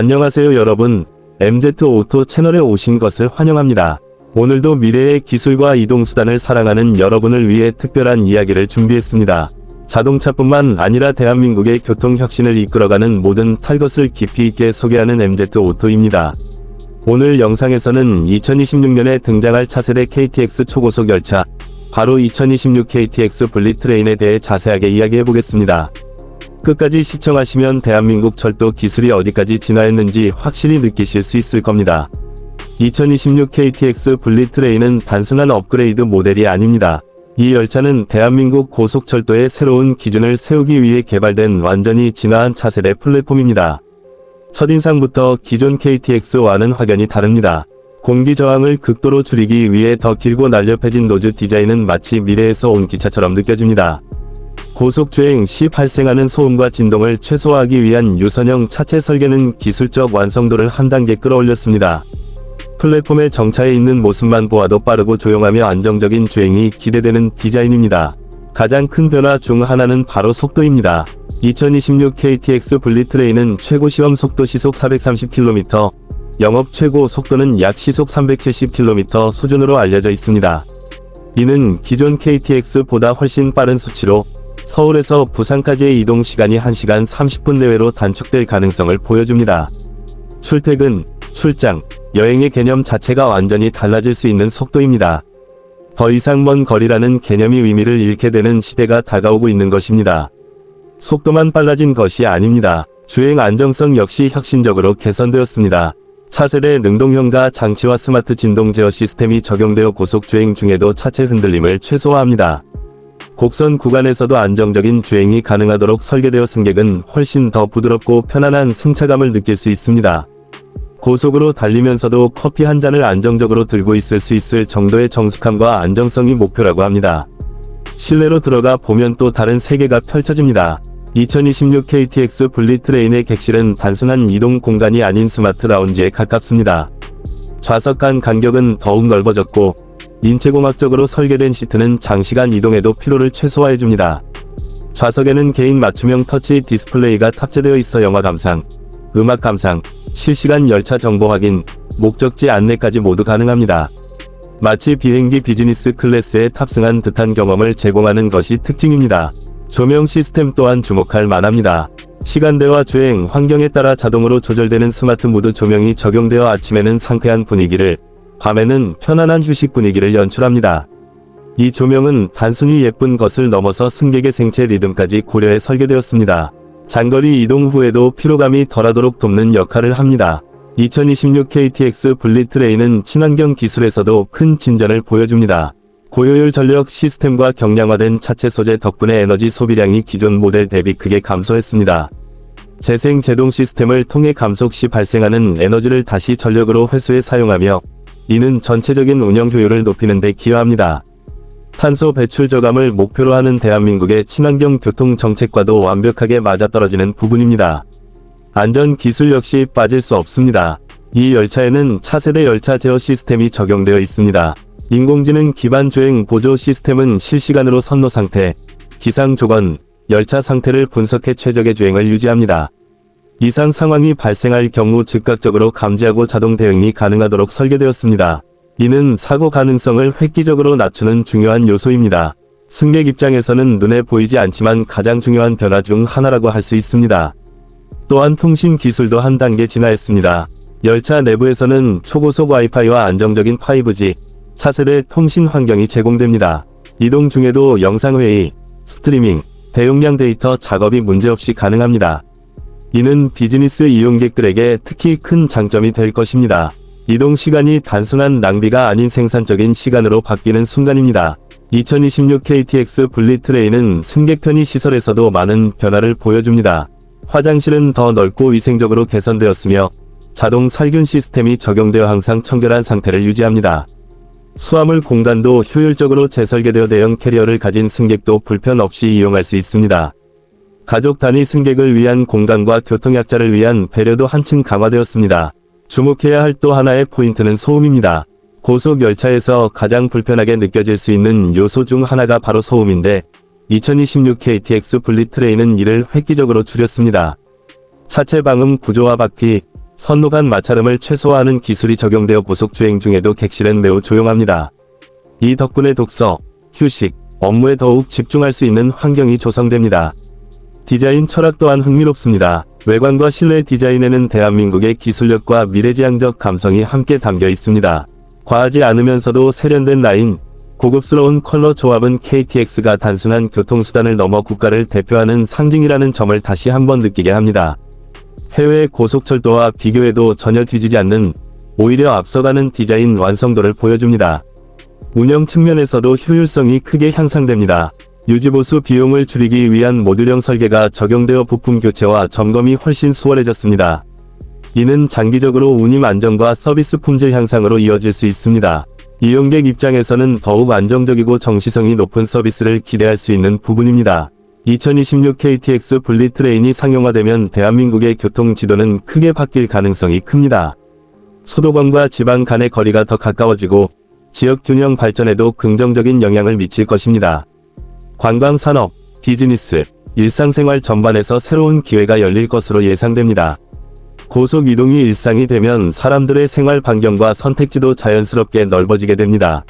안녕하세요 여러분. MZ 오토 채널에 오신 것을 환영합니다. 오늘도 미래의 기술과 이동수단을 사랑하는 여러분을 위해 특별한 이야기를 준비했습니다. 자동차뿐만 아니라 대한민국의 교통혁신을 이끌어가는 모든 탈 것을 깊이 있게 소개하는 MZ 오토입니다. 오늘 영상에서는 2026년에 등장할 차세대 KTX 초고속 열차, 바로 2026 KTX 분리 트레인에 대해 자세하게 이야기해 보겠습니다. 끝까지 시청하시면 대한민국 철도 기술이 어디까지 진화했는지 확실히 느끼실 수 있을 겁니다. 2026 KTX 분리트레인은 단순한 업그레이드 모델이 아닙니다. 이 열차는 대한민국 고속철도의 새로운 기준을 세우기 위해 개발된 완전히 진화한 차세대 플랫폼입니다. 첫인상부터 기존 KTX와는 확연히 다릅니다. 공기 저항을 극도로 줄이기 위해 더 길고 날렵해진 노즈 디자인은 마치 미래에서 온 기차처럼 느껴집니다. 고속주행 시 발생하는 소음과 진동을 최소화하기 위한 유선형 차체 설계는 기술적 완성도를 한 단계 끌어올렸습니다. 플랫폼의 정차해 있는 모습만 보아도 빠르고 조용하며 안정적인 주행이 기대되는 디자인입니다. 가장 큰 변화 중 하나는 바로 속도입니다. 2026 KTX 분리트레인은 최고 시험 속도 시속 430km, 영업 최고 속도는 약 시속 370km 수준으로 알려져 있습니다. 이는 기존 KTX보다 훨씬 빠른 수치로 서울에서 부산까지의 이동 시간이 1시간 30분 내외로 단축될 가능성을 보여줍니다. 출퇴근, 출장, 여행의 개념 자체가 완전히 달라질 수 있는 속도입니다. 더 이상 먼 거리라는 개념이 의미를 잃게 되는 시대가 다가오고 있는 것입니다. 속도만 빨라진 것이 아닙니다. 주행 안정성 역시 혁신적으로 개선되었습니다. 차세대 능동형과 장치와 스마트 진동 제어 시스템이 적용되어 고속 주행 중에도 차체 흔들림을 최소화합니다. 곡선 구간에서도 안정적인 주행이 가능하도록 설계되어 승객은 훨씬 더 부드럽고 편안한 승차감을 느낄 수 있습니다. 고속으로 달리면서도 커피 한 잔을 안정적으로 들고 있을 수 있을 정도의 정숙함과 안정성이 목표라고 합니다. 실내로 들어가 보면 또 다른 세계가 펼쳐집니다. 2026 KTX 분리 트레인의 객실은 단순한 이동 공간이 아닌 스마트 라운지에 가깝습니다. 좌석 간 간격은 더욱 넓어졌고 인체공학적으로 설계된 시트는 장시간 이동에도 피로를 최소화해줍니다. 좌석에는 개인 맞춤형 터치 디스플레이가 탑재되어 있어 영화 감상, 음악 감상, 실시간 열차 정보 확인, 목적지 안내까지 모두 가능합니다. 마치 비행기 비즈니스 클래스에 탑승한 듯한 경험을 제공하는 것이 특징입니다. 조명 시스템 또한 주목할 만합니다. 시간대와 주행 환경에 따라 자동으로 조절되는 스마트 무드 조명이 적용되어 아침에는 상쾌한 분위기를, 밤에는 편안한 휴식 분위기를 연출합니다. 이 조명은 단순히 예쁜 것을 넘어서 승객의 생체 리듬까지 고려해 설계되었습니다. 장거리 이동 후에도 피로감이 덜하도록 돕는 역할을 합니다. 2026 KTX 분리트레인은 친환경 기술에서도 큰 진전을 보여줍니다. 고효율 전력 시스템과 경량화된 차체 소재 덕분에 에너지 소비량이 기존 모델 대비 크게 감소했습니다. 재생 제동 시스템을 통해 감속 시 발생하는 에너지를 다시 전력으로 회수해 사용하며 이는 전체적인 운영 효율을 높이는 데 기여합니다. 탄소 배출 저감을 목표로 하는 대한민국의 친환경 교통 정책과도 완벽하게 맞아떨어지는 부분입니다. 안전 기술 역시 빠질 수 없습니다. 이 열차에는 차세대 열차 제어 시스템이 적용되어 있습니다. 인공지능 기반 주행 보조 시스템은 실시간으로 선로 상태, 기상 조건, 열차 상태를 분석해 최적의 주행을 유지합니다. 이상 상황이 발생할 경우 즉각적으로 감지하고 자동 대응이 가능하도록 설계되었습니다. 이는 사고 가능성을 획기적으로 낮추는 중요한 요소입니다. 승객 입장에서는 눈에 보이지 않지만 가장 중요한 변화 중 하나라고 할 수 있습니다. 또한 통신 기술도 한 단계 진화했습니다. 열차 내부에서는 초고속 와이파이와 안정적인 5G, 차세대 통신 환경이 제공됩니다. 이동 중에도 영상회의, 스트리밍, 대용량 데이터 작업이 문제없이 가능합니다. 이는 비즈니스 이용객들에게 특히 큰 장점이 될 것입니다. 이동 시간이 단순한 낭비가 아닌 생산적인 시간으로 바뀌는 순간입니다. 2026 KTX 분리 트레인은 승객 편의 시설에서도 많은 변화를 보여줍니다. 화장실은 더 넓고 위생적으로 개선되었으며 자동 살균 시스템이 적용되어 항상 청결한 상태를 유지합니다. 수화물 공간도 효율적으로 재설계되어 대형 캐리어를 가진 승객도 불편 없이 이용할 수 있습니다. 가족 단위 승객을 위한 공간과 교통약자를 위한 배려도 한층 강화되었습니다. 주목해야 할 또 하나의 포인트는 소음입니다. 고속 열차에서 가장 불편하게 느껴질 수 있는 요소 중 하나가 바로 소음인데 2026 KTX 분리트레인은 이를 획기적으로 줄였습니다. 차체 방음 구조와 바퀴, 선노간 마찰음을 최소화하는 기술이 적용되어 고속 주행 중에도 객실은 매우 조용합니다. 이 덕분에 독서, 휴식, 업무에 더욱 집중할 수 있는 환경이 조성됩니다. 디자인 철학 또한 흥미롭습니다. 외관과 실내 디자인에는 대한민국의 기술력과 미래지향적 감성이 함께 담겨 있습니다. 과하지 않으면서도 세련된 라인, 고급스러운 컬러 조합은 KTX가 단순한 교통수단을 넘어 국가를 대표하는 상징이라는 점을 다시 한번 느끼게 합니다. 해외 고속철도와 비교해도 전혀 뒤지지 않는 오히려 앞서가는 디자인 완성도를 보여줍니다. 운영 측면에서도 효율성이 크게 향상됩니다. 유지보수 비용을 줄이기 위한 모듈형 설계가 적용되어 부품 교체와 점검이 훨씬 수월해졌습니다. 이는 장기적으로 운임 안정과 서비스 품질 향상으로 이어질 수 있습니다. 이용객 입장에서는 더욱 안정적이고 정시성이 높은 서비스를 기대할 수 있는 부분입니다. 2026 KTX 분리 트레인이 상용화되면 대한민국의 교통 지도는 크게 바뀔 가능성이 큽니다. 수도권과 지방 간의 거리가 더 가까워지고 지역 균형 발전에도 긍정적인 영향을 미칠 것입니다. 관광 산업, 비즈니스, 일상생활 전반에서 새로운 기회가 열릴 것으로 예상됩니다. 고속 이동이 일상이 되면 사람들의 생활 반경과 선택지도 자연스럽게 넓어지게 됩니다.